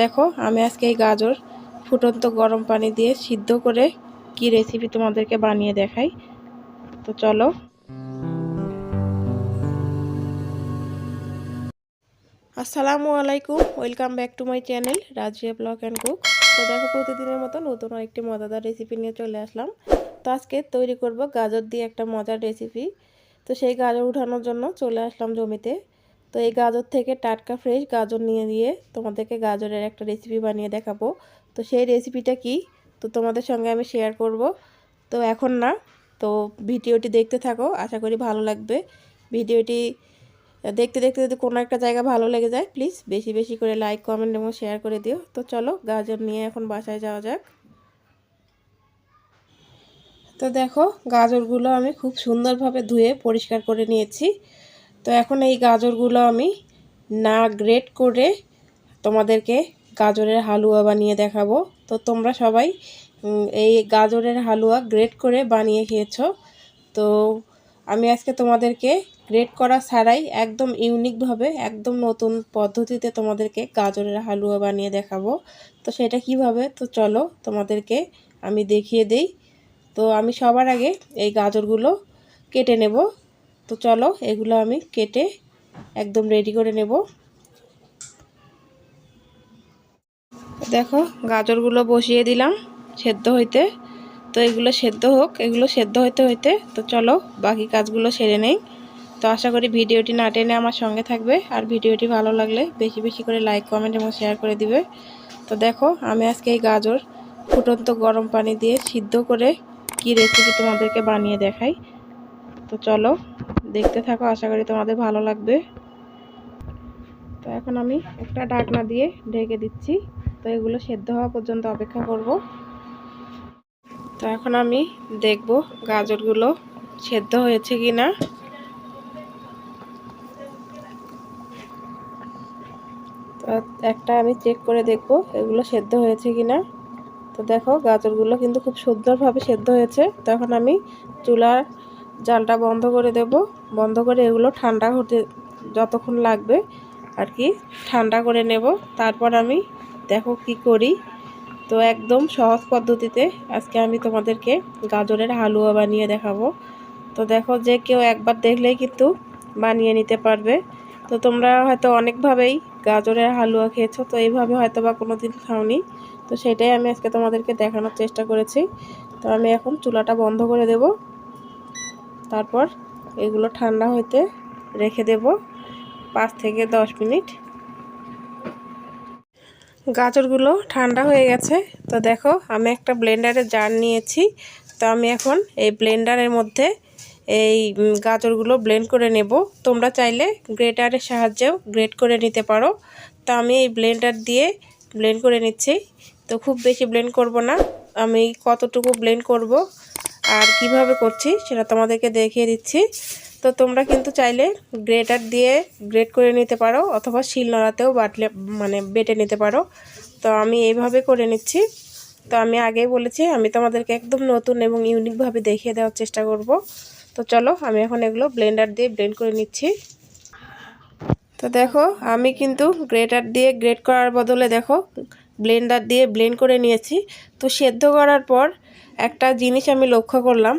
দেখো, আমি আজকে এই গাজর ফুটন্ত গরম পানি দিয়ে সিদ্ধ করে কি রেসিপি তোমাদেরকে বানিয়ে দেখাই। তো চলো। আসসালামু আলাইকুম, welcome back to my channel Razia blog and cook. তো দেখো, প্রতিদিনের মতো নতুন একটি মজাদার রেসিপি নিয়ে চলে আসলাম। তো আজকে তৈরি করব গাজর দিয়ে একটা মজার রেসিপি তো সেই গাজর উঠানোর জন্য চলে আসলাম জমিতে। তো এই গাজর থেকে টাটকা ফ্রেশ গাজর নিয়ে দিয়ে তোমাদেরকে গাজরের একটা রেসিপি বানিয়ে দেখাবো। তো সেই রেসিপিটা কি? তো তোমাদের সঙ্গে আমি শেয়ার করব। তো এখন না, তো ভিডিওটি দেখতে থাকো, আশা করি ভালো লাগবে। ভিডিওটি দেখতে দেখতে যদি কোনো একটা জায়গা ভালো লেগে যায় প্লিজ বেশি বেশি করে লাইক কমেন্ট এবং শেয়ার করে দিও। তো চলো, গাজর নিয়ে এখন বাসায় যাওয়া যাক। তো দেখো, গাজরগুলো আমি খুব সুন্দরভাবে ধুয়ে পরিষ্কার করে নিয়েছি। তো এখন এই গাজরগুলো আমি না গ্রেট করে তোমাদেরকে গাজরের হালুয়া বানিয়ে দেখাবো। তো তোমরা সবাই এই গাজরের হালুয়া গ্রেট করে বানিয়ে খেয়েছো। তো আমি আজকে তোমাদেরকে গ্রেট করা ছাড়াই একদম ইউনিকভাবে একদম নতুন পদ্ধতিতে তোমাদেরকে গাজরের হালুয়া বানিয়ে দেখাবো। তো সেটা কীভাবে? তো চলো তোমাদেরকে আমি দেখিয়ে দেই। তো আমি সবার আগে এই গাজরগুলো কেটে নেব। তো চলো, এগুলো আমি কেটে একদম রেডি করে নেব। দেখো, গাজরগুলো বসিয়ে দিলাম সেদ্ধ হইতে। তো এগুলো সেদ্ধ হোক, এগুলো সেদ্ধ হইতে হইতে। তো চলো, বাকি কাজগুলো সেরে নেই। তো আশা করি ভিডিওটি না টেনে আমার সঙ্গে থাকবে। আর ভিডিওটি ভালো লাগলে বেশি বেশি করে লাইক কমেন্ট এবং শেয়ার করে দিবে। তো দেখো, আমি আজকে এই গাজর ফুটন্ত গরম পানি দিয়ে সিদ্ধ করে কি রেসিপি তোমাদেরকে বানিয়ে দেখাই। তো চলো দেখতে থাকো, আশা করি তোমাদের ভালো লাগবে। তো এখন আমি একটা ডাকনা দিয়ে ঢেকে দিচ্ছি। তো এগুলো সেদ্ধ হওয়া পর্যন্ত অপেক্ষা করব। তো এখন আমি দেখব গাজরগুলো সেদ্ধ হয়েছে কি না একটা আমি চেক করে দেখব এগুলো সেদ্ধ হয়েছে কি না তো দেখো, গাজরগুলো কিন্তু খুব সুন্দরভাবে সেদ্ধ হয়েছে। তখন আমি চুলার জালটা বন্ধ করে দেব। বন্ধ করে এগুলো ঠান্ডা হতে যতক্ষণ লাগবে আর কি, ঠান্ডা করে নেব। তারপর আমি দেখো কি করি। তো একদম সহজ পদ্ধতিতে আজকে আমি তোমাদেরকে গাজরের হালুয়া বানিয়ে দেখাবো। তো দেখো যে কেউ একবার দেখলেই কিন্তু বানিয়ে নিতে পারবে। তো তোমরা হয়তো অনেকভাবেই গাজরের হালুয়া খেয়েছো, তো এইভাবে হয়তো বা কোনো দিন খাওনি। তো সেটাই আমি আজকে তোমাদেরকে দেখানোর চেষ্টা করেছি। তো আমি এখন চুলাটা বন্ধ করে দেব। তারপর এগুলো ঠান্ডা হইতে রেখে দেব পাঁচ থেকে দশ মিনিট। গাজরগুলো ঠান্ডা হয়ে গেছে। তো দেখো, আমি একটা ব্লেন্ডারে জার নিয়েছি। তো আমি এখন এই ব্লেন্ডারের মধ্যে এই গাজরগুলো ব্লেন্ড করে নেব। তোমরা চাইলে গ্রেটারের সাহায্যেও গ্রেট করে নিতে পারো। তো আমি এই ব্লেন্ডার দিয়ে ব্লেন্ড করে নিচ্ছি। তো খুব বেশি ব্লেন্ড করব না। আমি কতটুকু ব্লেন্ড করব আর কীভাবে করছি সেটা তোমাদেরকে দেখিয়ে দিচ্ছি। তো তোমরা কিন্তু চাইলে গ্রেটার দিয়ে গ্রেট করে নিতে পারো অথবা শিল নড়াতেও বাটলে মানে বেটে নিতে পারো। তো আমি এইভাবে করে নিচ্ছি। তো আমি আগেই বলেছি, আমি তোমাদেরকে একদম নতুন এবং ইউনিকভাবে দেখিয়ে দেওয়ার চেষ্টা করব। তো চলো, আমি এখন এগুলো ব্লেন্ডার দিয়ে ব্লেন্ড করে নিচ্ছি। তো দেখো, আমি কিন্তু গ্রেটার দিয়ে গ্রেট করার বদলে দেখো, ব্লেন্ডার দিয়ে ব্লেন্ড করে নিয়েছি। তো সেদ্ধ করার পর একটা জিনিস আমি লক্ষ্য করলাম,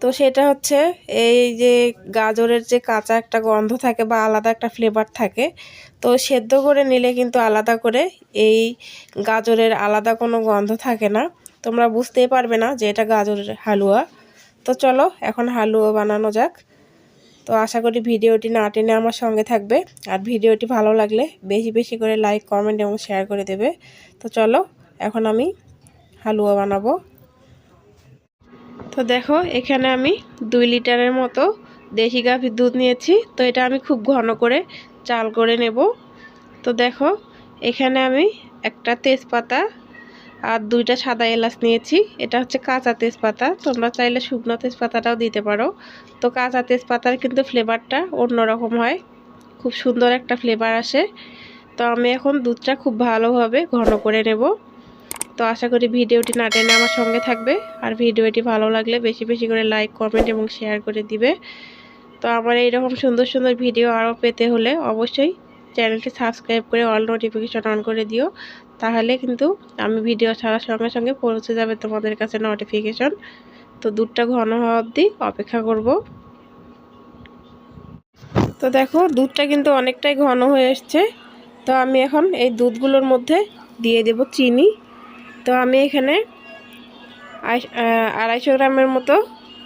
তো সেটা হচ্ছে এই যে গাজরের যে কাঁচা একটা গন্ধ থাকে বা আলাদা একটা ফ্লেভার থাকে, তো সেদ্ধ করে নিলে কিন্তু আলাদা করে এই গাজরের আলাদা কোনো গন্ধ থাকে না। তোমরা বুঝতেই পারবে না যে এটা গাজরের হালুয়া। তো চলো এখন হালুয়া বানানো যাক। তো আশা করি ভিডিওটি না টেনে আমার সঙ্গে থাকবে। আর ভিডিওটি ভালো লাগলে বেশি বেশি করে লাইক কমেন্ট এবং শেয়ার করে দেবে। তো চলো এখন আমি হালুয়া বানাবো। তো দেখো, এখানে আমি দুই লিটারের মতো দেশি গাভীর দুধ নিয়েছি। তো এটা আমি খুব ঘন করে চাল করে নেব। তো দেখো, এখানে আমি একটা তেজপাতা আর দুইটা সাদা এলাচ নিয়েছি। এটা হচ্ছে কাঁচা তেজপাতা। তোমরা চাইলে শুকনো তেজপাতাটাও দিতে পারো। তো কাঁচা তেজপাতার কিন্তু ফ্লেভারটা অন্যরকম হয়। খুব সুন্দর একটা ফ্লেভার আসে। তো আমি এখন দুধটা খুব ভালোভাবে ঘন করে নেব। তো আশা করি ভিডিওটি না টেনে আমার সঙ্গে থাকবে। আর ভিডিওটি ভালো লাগলে বেশি বেশি করে লাইক কমেন্ট এবং শেয়ার করে দিবে। তো আমার এইরকম সুন্দর সুন্দর ভিডিও আরও পেতে হলে অবশ্যই চ্যানেলটি সাবস্ক্রাইব করে অল নোটিফিকেশন অন করে দিও। তাহলে কিন্তু আমি ভিডিও ছাড়ার সঙ্গে সঙ্গে পৌঁছে যাবে তোমাদের কাছে নোটিফিকেশন তো দুধটা ঘন হওয়া অবধি অপেক্ষা করব। তো দেখো, দুধটা কিন্তু অনেকটাই ঘন হয়ে এসছে। তো আমি এখন এই দুধগুলোর মধ্যে দিয়ে দেব চিনি। তো আমি এখানে আড়াইশো গ্রামের মতো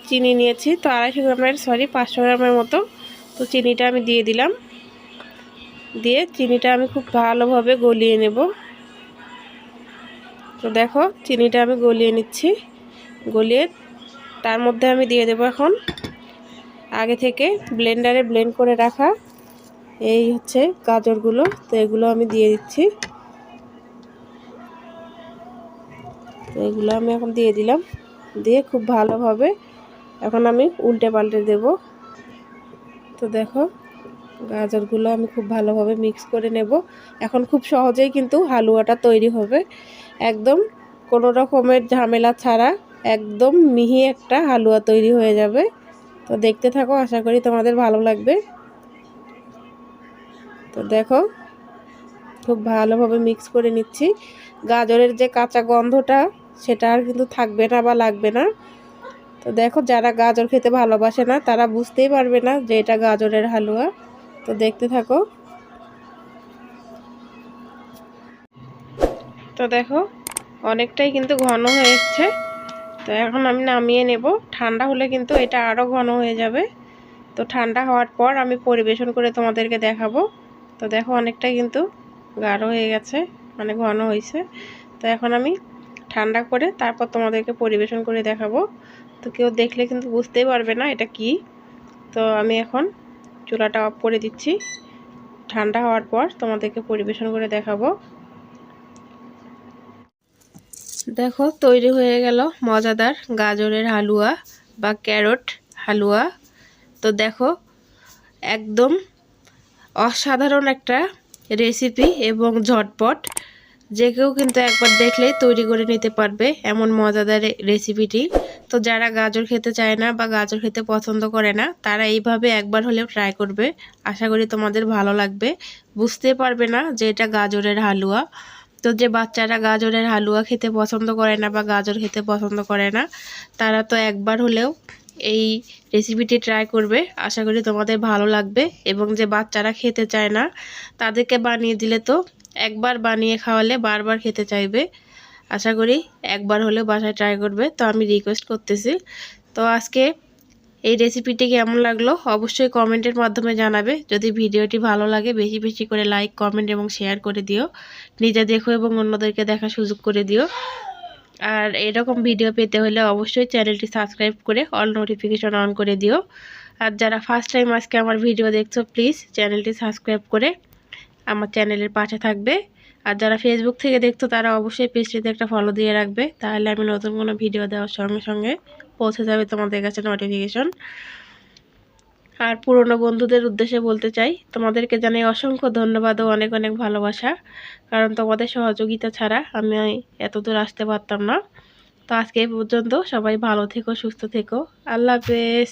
চিনি নিয়েছি। তো আড়াইশো গ্রামের সরি পাঁচশো গ্রামের মতো। তো চিনিটা আমি দিয়ে দিলাম। দিয়ে চিনিটা আমি খুব ভালোভাবে গলিয়ে নেব। তো দেখো, চিনিটা আমি গলিয়ে নিচ্ছি। গলিয়ে তার মধ্যে আমি দিয়ে দেবো এখন আগে থেকে ব্লেন্ডারে ব্লেন্ড করে রাখা এই হচ্ছে গাজরগুলো। তো এগুলো আমি দিয়ে দিচ্ছি। তো এগুলো আমি এখন দিয়ে দিলাম। দিয়ে খুব ভালোভাবে এখন আমি উল্টে পাল্টে দেব। তো দেখো, গাজরগুলো আমি খুব ভালোভাবে মিক্স করে নেব। এখন খুব সহজেই কিন্তু হালুয়াটা তৈরি হবে। একদম কোনো রকমের ঝামেলা ছাড়া একদম মিহি একটা হালুয়া তৈরি হয়ে যাবে। তো দেখতে থাকো, আশা করি তোমাদের ভালো লাগবে। তো দেখো খুব ভালোভাবে মিক্স করে নিচ্ছি। গাজরের যে কাঁচা গন্ধটা, সেটা আর কিন্তু থাকবে না বা লাগবে না। তো দেখো, যারা গাজর খেতে ভালোবাসে না, তারা বুঝতেই পারবে না যে এটা গাজরের হালুয়া। তো দেখতে থাকো। তো দেখো, অনেকটাই কিন্তু ঘন হয়ে এসছে। তো এখন আমি নামিয়ে নেব। ঠান্ডা হলে কিন্তু এটা আরও ঘন হয়ে যাবে। তো ঠান্ডা হওয়ার পর আমি পরিবেশন করে তোমাদেরকে দেখাবো। তো দেখো, অনেকটাই কিন্তু গাঢ় হয়ে গেছে মানে ঘন হয়েছে। তো এখন আমি ঠান্ডা করে তারপর তোমাদেরকে পরিবেশন করে দেখাবো। তো কেউ দেখলে কিন্তু বুঝতেই পারবে না এটা কি। তো আমি এখন চুলাটা অফ করে দিচ্ছি। ঠান্ডা হওয়ার পর তোমাদেরকে পরিবেশন করে দেখাবো। দেখো, তৈরি হয়ে গেল মজাদার গাজরের হালুয়া বা ক্যারট হালুয়া। তো দেখো, একদম অসাধারণ একটা রেসিপি এবং ঝটপট। যে কেউ কিন্তু একবার দেখলেই তৈরি করে নিতে পারবে এমন মজাদার রেসিপিটি তো যারা গাজর খেতে চায় না বা গাজর খেতে পছন্দ করে না, তারা এইভাবে একবার হলেও ট্রাই করবে। আশা করি তোমাদের ভালো লাগবে। বুঝতে পারবে না যে এটা গাজরের হালুয়া। তো যে বাচ্চারা গাজরের হালুয়া খেতে পছন্দ করে না বা গাজর খেতে পছন্দ করে না, তারা তো একবার হলেও এই রেসিপিটি ট্রাই করবে। আশা করি তোমাদের ভালো লাগবে এবং যে বাচ্চারা খেতে চায় না, তাদেরকে বানিয়ে দিলে তো একবার বানিয়ে খাওয়ালে বারবার খেতে চাইবে। আশা করি একবার হলেও বাসায় ট্রাই করবে। তো আমি রিকোয়েস্ট করতেছি। তো আজকে এই রেসিপিটি কেমন লাগল অবশ্যই কমেন্টের মাধ্যমে জানাবে। যদি ভিডিওটি ভালো লাগে বেশি বেশি করে লাইক কমেন্ট এবং শেয়ার করে দিও। নিজে দেখো এবং অন্যদেরকে দেখার সুযোগ করে দিও। আর এরকম ভিডিও পেতে হলে অবশ্যই চ্যানেলটি সাবস্ক্রাইব করে অল নোটিফিকেশন অন করে দিও। আর যারা ফার্স্ট টাইম আজকে আমার ভিডিও দেখছ প্লিজ চ্যানেলটি সাবস্ক্রাইব করে আমার চ্যানেলের পাশে থাকবে। আর যারা ফেসবুক থেকে দেখছ, তারা অবশ্যই পেজটিতে একটা ফলো দিয়ে রাখবে। তাহলে আমি নতুন কোনো ভিডিও দেওয়ার সঙ্গে সঙ্গে পৌঁছে যাবে তোমাদের কাছে নোটিফিকেশন আর পুরনো বন্ধুদের উদ্দেশ্যে বলতে চাই, তোমাদেরকে জানাই অসংখ্য ধন্যবাদ ও অনেক অনেক ভালোবাসা। কারণ তোমাদের সহযোগিতা ছাড়া আমি এত দূর আসতে পারতাম না। তো আজকে এই পর্যন্ত সবাই ভালো থেকো, সুস্থ থেকো। আল্লাহ হাফেজ।